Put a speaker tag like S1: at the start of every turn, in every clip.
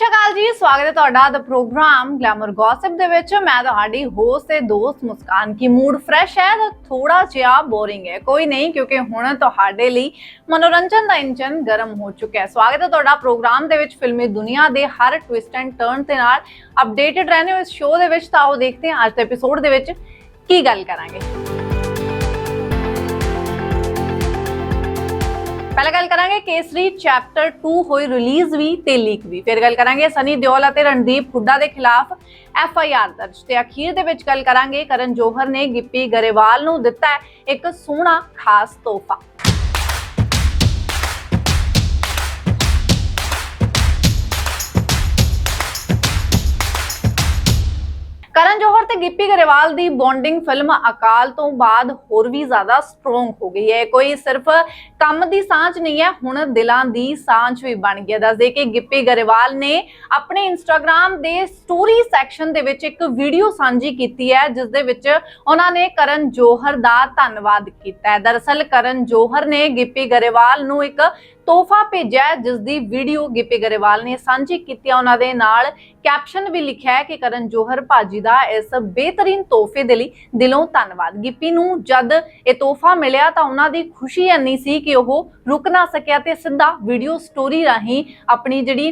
S1: ਸਤਿ ਸ਼੍ਰੀ ਅਕਾਲ ਜੀ, ਸਵਾਗਤ ਹੈ ਤੁਹਾਡਾ ਦ ਪ੍ਰੋਗਰਾਮ ਗਲੈਮਰ ਗੌਸਿਪ ਦੇ ਵਿੱਚ। ਮੈਂ ਤੁਹਾਡੀ ਹੋਸਟ ਤੇ ਦੋਸਤ ਮੁਸਕਾਨ ਕੀ। ਮੂਡ ਫਰੈਸ਼ ਹੈ ਤਾਂ ਥੋੜਾ ਜਿਹਾ ਬੋਰਿੰਗ ਹੈ। ਕੋਈ ਨਹੀਂ, ਕਿਉਂਕਿ ਹੁਣ ਤੁਹਾਡੇ ਲਈ ਮਨੋਰੰਜਨ ਦਾ ਇੰਜਨ ਗਰਮ ਹੋ ਚੁੱਕਿਆ ਹੈ। ਸਵਾਗਤ ਹੈ ਤੁਹਾਡਾ ਪ੍ਰੋਗਰਾਮ ਦੇ ਵਿੱਚ ਫਿਲਮੀ ਦੁਨੀਆ ਦੇ ਹਰ ਟਵਿਸਟ ਐਂਡ ਟਰਨ ਦੇ ਨਾਲ ਅਪਡੇਟਡ ਰਹਿੰਦੇ ਹੋ ਇਸ ਸ਼ੋਅ ਦੇ ਵਿੱਚ, ਤਾਂ ਉਹ ਦੇਖਦੇ ਹਾਂ ਅੱਜ ਦੇ ਐਪੀਸੋਡ ਦੇ ਵਿੱਚ ਕੀ ਗੱਲ ਕਰਾਂਗੇ। ਪਹਿਲਾਂ ਗੱਲ ਕਰਾਂਗੇ ਕੇਸਰੀ ਚੈਪਟਰ 2 ਹੋਈ ਰਿਲੀਜ਼ ਵੀ ਤੇ ਲੀਕ ਵੀ। ਫਿਰ ਗੱਲ ਕਰਾਂਗੇ ਸਨੀ ਦਿਓਲ ਅਤੇ ਰਣਦੀਪ ਹੁੱਡਾ ਦੇ ਖਿਲਾਫ ਐਫ ਆਈ ਆਰ ਦਰਜ ਤੇ ਅਖੀਰ ਦੇ ਵਿੱਚ ਗੱਲ ਕਰਾਂਗੇ ਕਰਨ ਜੋਹਰ ਨੇ ਗਿੱਪੀ ਗਰੇਵਾਲ ਨੂੰ ਦਿੱਤਾ ਇੱਕ ਸੋਹਣਾ ਖਾਸ ਤੋਹਫਾ। ਕਰਨ ਜੋਹਰ ਤੇ ਗਿੱਪੀ ਗਰੇਵਾਲ ਦੀ ਬੌਂਡਿੰਗ ਫਿਲਮ ਅਕਾਲ ਤੋਂ ਬਾਅਦ ਹੋਰ ਵੀ ਜ਼ਿਆਦਾ ਸਟਰੋਂਗ ਹੋ ਗਈ ਹੈ। ਕੋਈ ਸਿਰਫ ਕੰਮ ਦੀ ਸਾਂਝ ਨਹੀਂ ਹੈ ਹੁਣ ਦਿਲਾਂ ਦੀ ਸਾਂਝ ਵੀ ਬਣ ਗਈ ਦੱਸਦੇ ਕਿ ਗਿੱਪੀ ਗਰੇਵਾਲ ਨੇ ਆਪਣੇ ਇੰਸਟਾਗ੍ਰam ਦੇ ਸਟੋਰੀ ਸੈਕਸ਼ਨ ਦੇ ਵਿੱਚ ਇੱਕ ਵੀਡੀਓ ਸਾਂਝੀ ਕੀਤੀ ਹੈ ਜਿਸ ਦੇ ਵਿੱਚ ਉਹਨਾਂ ਨੇ ਕਰਨ ਜੋਹਰ ਦਾ ਧੰਨਵਾਦ ਕੀਤਾ ਹੈ। ਦਰਅਸਲ ਕਰਨ ਜੋਹਰ ਨੇ ਗਿੱਪੀ ਗਰੇਵਾਲ ਨੂੰ ਇੱਕ ਤੋਹਫਾ ਭੇਜਿਆ ਹੈ, ਜਿਸ ਦੀ ਵੀਡੀਓ ਗਿੱਪੀ ਗਰੇਵਾਲ ਨੇ ਸਾਂਝੀ ਕੀਤੀ ਉਹਨਾਂ ਦੇ ਨਾਲ ਕੈਪਸ਼ਨ ਵੀ ਲਿਖਿਆ ਹੈ ਕਿ ਕਰਨ ਜੋਹਰ ਭਾਜੀ ਦਾ ਇਸ ਬਿਹਤਰੀਨ ਤੋਹਫੇ ਦੇ ਲਈ ਦਿਲੋਂ ਧੰਨਵਾਦ। ਗਿੱਪੀ ਨੂੰ ਜਦ ਇਹ ਤੋਹਫਾ ਮਿਲਿਆ ਤਾਂ ਉਹਨਾਂ ਦੀ ਖੁਸ਼ੀ ਇੰਨੀ ਸੀ ਕਿ ਉਹ ਰੁਕ ਨਾ ਸਕਿਆ ਤੇ ਸਿੱਧਾ ਵੀਡੀਓ ਸਟੋਰੀ ਰਾਹੀਂ ਆਪਣੀ ਜਿਹੜੀ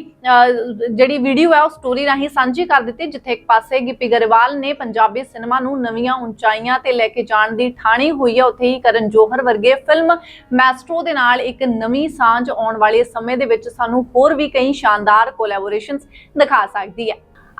S1: ਜਿਹੜੀ ਵੀਡੀਓ ਹੈ ਉਹ ਸਟੋਰੀ ਰਾਹੀਂ ਸਾਂਝੀ ਕਰ ਦਿੱਤੀ, ਜਿੱਥੇ ਇੱਕ ਪਾਸੇ ਗਿੱਪੀ ਗਰੇਵਾਲ ਨੇ ਪੰਜਾਬੀ ਸਿਨੇਮਾ ਨੂੰ ਨਵੀਆਂ ਉਚਾਈਆਂ ਤੇ ਲੈ ਕੇ ਜਾਣ ਦੀ ਠਾਣੀ ਹੋਈ ਹੈ। ਉੱਥੇ ਹੀ ਕਰਨ ਜੋਹਰ ਵਰਗੇ ਫਿਲਮ ਮੈਸਟਰੋ ਦੇ ਨਾਲ ਇੱਕ ਨਵੀਂ ਸਾਂਝ ਆਉਣ ਵਾਲੇ ਸਮੇਂ ਦੇ ਵਿੱਚ ਸਾਨੂੰ ਹੋਰ ਵੀ ਕਈ ਸ਼ਾਨਦਾਰ ਕੋਲੈਬੋਰੇਸ਼ਨਸ ਦਿਖਾ ਸਕਦੀ ਹੈ।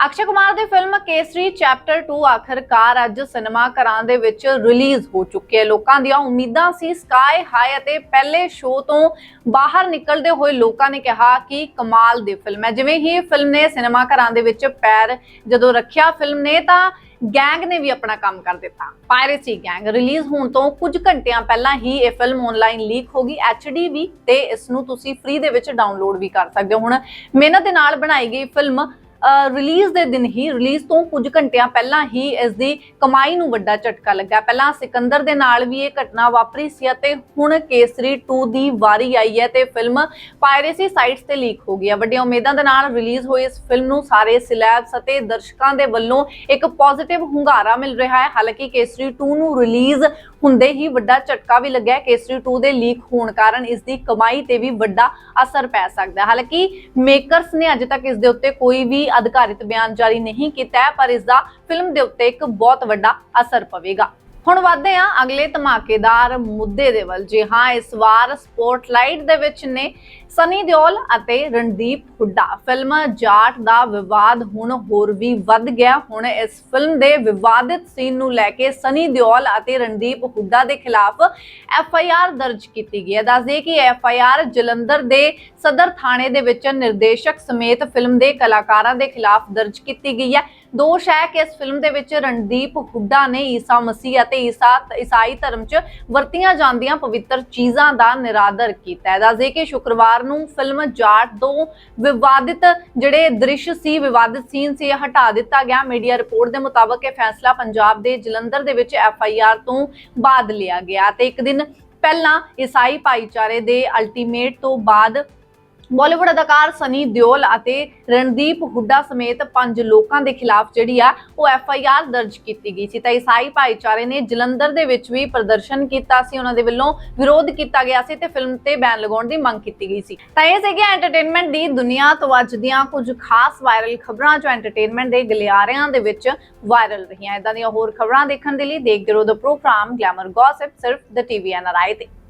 S1: ਅਕਸ਼ੇ ਕੁਮਾਰ ਦੀ ਫਿਲਮ ਕੇਸਰੀ ਚੈਪਟਰ 2 ਆਖਰਕਾਰ ਅੱਜ ਸਿਨੇਮਾ ਘਰਾਂ ਦੇ ਵਿੱਚ ਰਿਲੀਜ਼ ਹੋ ਚੁੱਕੀ ਹੈ। ਲੋਕਾਂ ਦੀਆਂ ਉਮੀਦਾਂ ਸੀ ਸਕਾਈ ਹਾਈ ਅਤੇ ਪਹਿਲੇ ਸ਼ੋਅ ਤੋਂ ਬਾਹਰ ਨਿਕਲਦੇ ਹੋਏ ਲੋਕਾਂ ਨੇ ਕਿਹਾ ਕਿ ਕਮਾਲ ਦੀ ਫਿਲਮ ਹੈ। ਜਿਵੇਂ ਹੀ ਫਿਲਮ ਨੇ ਸਿਨੇਮਾ ਘਰਾਂ ਦੇ ਵਿੱਚ ਪੈਰ ਜਦੋਂ ਰੱਖਿਆ ਫਿਲਮ ਨੇ ਤਾਂ ਗੈਂਗ ਨੇ ਵੀ ਆਪਣਾ ਕੰਮ ਕਰ ਦਿੱਤਾ। ਪਾਇਰੇਸੀ ਗੈਂਗ ਰਿਲੀਜ਼ ਹੋਣ ਤੋਂ ਕੁਝ ਘੰਟਿਆਂ ਪਹਿਲਾਂ ਹੀ ਇਹ ਫਿਲਮ ਆਨਲਾਈਨ ਲੀਕ ਹੋ ਗਈ। ਐਚਡੀ ਵੀ ਤੇ ਇਸ ਨੂੰ ਤੁਸੀਂ ਫ੍ਰੀ ਦੇ ਵਿੱਚ ਡਾਊਨਲੋਡ ਵੀ ਕਰ ਸਕਦੇ ਹੋ। ਹੁਣ ਮਿਹਨਤ ਦੇ ਨਾਲ ਬਣਾਈ ਗਈ ਫਿਲਮ ਰਿਲੀਜ਼ ਦੇ ਦਿਨ ਹੀ ਰਿਲੀਜ਼ ਤੋਂ ਕੁਝ ਘੰਟਿਆਂ ਪਹਿਲਾਂ ਹੀ ਇਸ ਦੀ ਕਮਾਈ ਨੂੰ ਵੱਡਾ ਝਟਕਾ ਲੱਗਾ ਪਹਿਲਾਂ ਸਿਕੰਦਰ ਦੇ ਨਾਲ ਵੀ ਇਹ ਘਟਨਾ ਵਾਪਰੀ ਸੀ ਅਤੇ ਹੁਣ ਕੇਸਰੀ 2 ਦੀ ਵਾਰੀ ਆਈ ਹੈ ਤੇ ਫਿਲਮ ਪਾਇਰੇਸੀ ਸਾਈਟਸ ਤੇ ਲੀਕ ਹੋ ਗਈ ਹੈ। ਵੱਡੀਆਂ ਉਮੀਦਾਂ ਦੇ ਨਾਲ ਰਿਲੀਜ਼ ਹੋਈ ਇਸ ਫਿਲਮ ਨੂੰ ਸਾਰੇ ਸਿਲੈਬਸ ਅਤੇ ਦਰਸ਼ਕਾਂ ਦੇ ਵੱਲੋਂ ਇੱਕ ਪੋਜ਼ਿਟਿਵ ਹੁੰਗਾਰਾ ਮਿਲ ਰਿਹਾ ਹੈ। ਹਾਲਾਂਕਿ ਕੇਸਰੀ 2 ਨੂੰ ਰਿਲੀਜ਼ ਹੁੰਦੇ ਹੀ ਵੱਡਾ ਝਟਕਾ ਵੀ ਲੱਗਿਆ ਕੇਸਰੀ 2 ਦੇ ਲੀਕ ਹੋਣ ਕਾਰਨ ਇਸ ਦੀ ਕਮਾਈ ਤੇ ਵੀ ਵੱਡਾ ਅਸਰ ਪੈ ਸਕਦਾ ਹੈ। ਹਾਲਾਂਕਿ ਮੇਕਰਸ ਨੇ ਅਜੇ ਤੱਕ ਇਸ ਦੇ ਉੱਤੇ ਕੋਈ ਵੀ ਅਧਿਕਾਰਿਤ ਬਿਆਨ ਜਾਰੀ ਨਹੀਂ ਕੀਤਾ ਹੈ, ਪਰ ਇਸ ਦਾ ਫਿਲਮ ਦੇ ਉੱਤੇ ਇੱਕ ਬਹੁਤ ਵੱਡਾ ਅਸਰ ਪਵੇਗਾ। ਹੁਣ ਵਧਦੇ ਹਾਂ ਅਗਲੇ ਧਮਾਕੇਦਾਰ ਮੁੱਦੇ ਦੇ ਵੱਲ। ਜੀ ਹਾਂ, ਇਸ ਵਾਰ ਸਪੋਰਟਲਾਈਟ ਦੇ ਵਿੱਚ ਨੇ ਸਨੀ ਦਿਓਲ ਅਤੇ ਰਣਦੀਪ ਹੁੱਡਾ। ਫਿਲਮ ਜਾਟ ਦਾ ਵਿਵਾਦ ਹੁਣ ਹੋਰ ਵੀ ਵੱਧ ਗਿਆ। ਹੁਣ ਇਸ ਫਿਲਮ ਦੇ ਵਿਵਾਦਿਤ ਸੀਨ ਨੂੰ ਲੈ ਕੇ ਸਨੀ ਦਿਓਲ ਅਤੇ ਰਣਦੀਪ ਹੁੱਡਾ ਦੇ ਖਿਲਾਫ ਐਫ ਆਈ ਆਰ ਦਰਜ ਕੀਤੀ ਗਈ ਹੈ। ਦੱਸਦੇ ਕਿ ਐਫ ਆਈ ਆਰ ਜਲੰਧਰ ਦੇ ਸਦਰ ਥਾਣੇ ਦੇ ਵਿੱਚ ਨਿਰਦੇਸ਼ਕ ਸਮੇਤ ਫਿਲਮ ਦੇ ਕਲਾਕਾਰਾਂ ਦੇ ਖਿਲਾਫ ਦਰਜ ਕੀਤੀ ਗਈ ਹੈ। ਦੋਸ਼ ਹੈ ਕਿ ਇਸ ਫਿਲਮ ਦੇ ਵਿੱਚ ਰਣਦੀਪ ਹੁੱਡਾ ਨੇ ਈਸਾ ਮਸੀਹ ਅਤੇ ਈਸਾ ਈਸਾਈ ਧਰਮ 'ਚ ਵਰਤੀਆਂ ਜਾਂਦੀਆਂ ਪਵਿੱਤਰ ਚੀਜ਼ਾਂ ਦਾ ਨਿਰਾਦਰ ਕੀਤਾ ਹੈ। ਦੱਸਦੇ ਕਿ ਸ਼ੁੱਕਰਵਾਰ ਨੂੰ ਫਿਲਮ ਜਾਟ ਤੋਂ ਵਿਵਾਦਿਤ ਜਿਹੜੇ ਦ੍ਰਿਸ਼ ਸੀ, ਵਿਵਾਦਿਤ ਸੀਨ ਸੀ ਹਟਾ ਦਿੱਤਾ ਗਿਆ। ਮੀਡੀਆ ਰਿਪੋਰਟ ਦੇ ਮੁਤਾਬਕ ਇਹ ਫੈਸਲਾ ਪੰਜਾਬ ਦੇ ਜਲੰਧਰ ਦੇ ਵਿੱਚ ਐਫ ਆਈ ਆਰ ਤੋਂ ਬਾਅਦ ਲਿਆ ਗਿਆ ਤੇ ਇੱਕ ਦਿਨ ਪਹਿਲਾਂ ਈਸਾਈ ਭਾਈਚਾਰੇ ਦੇ ਅਲਟੀਮੇਟ ਤੋਂ ਬਾਅਦ ਬਾਲੀਵੁੱਡ ਅਦਾਕਾਰ ਸਨੀ ਦਿਓਲ ਅਤੇ ਰਣਦੀਪ ਹੁੱਡਾ ਸਮੇਤ ਪੰਜ ਲੋਕਾਂ ਦੇ ਖਿਲਾਫ ਜਿਹੜੀ ਆ ਉਹ ਐਫ ਆਈ ਆਰ ਦਰਜ ਕੀਤੀ ਗਈ ਸੀ। ਤਾਂ ਈਸਾਈ ਭਾਈਚਾਰੇ ਨੇ ਜਲੰਧਰ ਦੇ ਵਿੱਚ ਵੀ ਪ੍ਰਦਰਸ਼ਨ ਕੀਤਾ ਸੀ। ਉਹਨਾਂ ਦੇ ਵੱਲੋਂ ਵਿਰੋਧ ਕੀਤਾ ਗਿਆ ਸੀ ਤੇ ਫਿਲਮ ਤੇ ਬੈਨ ਲਗਾਉਣ ਦੀ ਮੰਗ ਕੀਤੀ ਗਈ ਸੀ। ਤਾਂ ਇਹ ਸੀਗੀ ਐਂਟਰਟੇਨਮੈਂਟ ਦੀ ਦੁਨੀਆ ਤੋਂ ਅੱਜ ਦੀਆਂ ਕੁਝ ਖਾਸ ਵਾਇਰਲ ਖਬਰਾਂ ਜੋ ਐਂਟਰਟੇਨਮੈਂਟ ਦੇ ਗਲਿਆਰਿਆਂ ਦੇ ਵਿੱਚ ਵਾਇਰਲ ਰਹੀਆਂ। ਇਦਾਂ ਦੀਆਂ ਹੋਰ ਖਬਰਾਂ ਦੇਖਣ ਦੇ ਲਈ ਦੇਖਦੇ ਰਹੋ ਦ ਪ੍ਰੋਗਰਾਮ ਗਲੈਮਰ ਗੌਸਿਪ ਸਿਰਫ ਦ ਟੀਵੀ ਐਨਆਰਆਈ ਤੇ।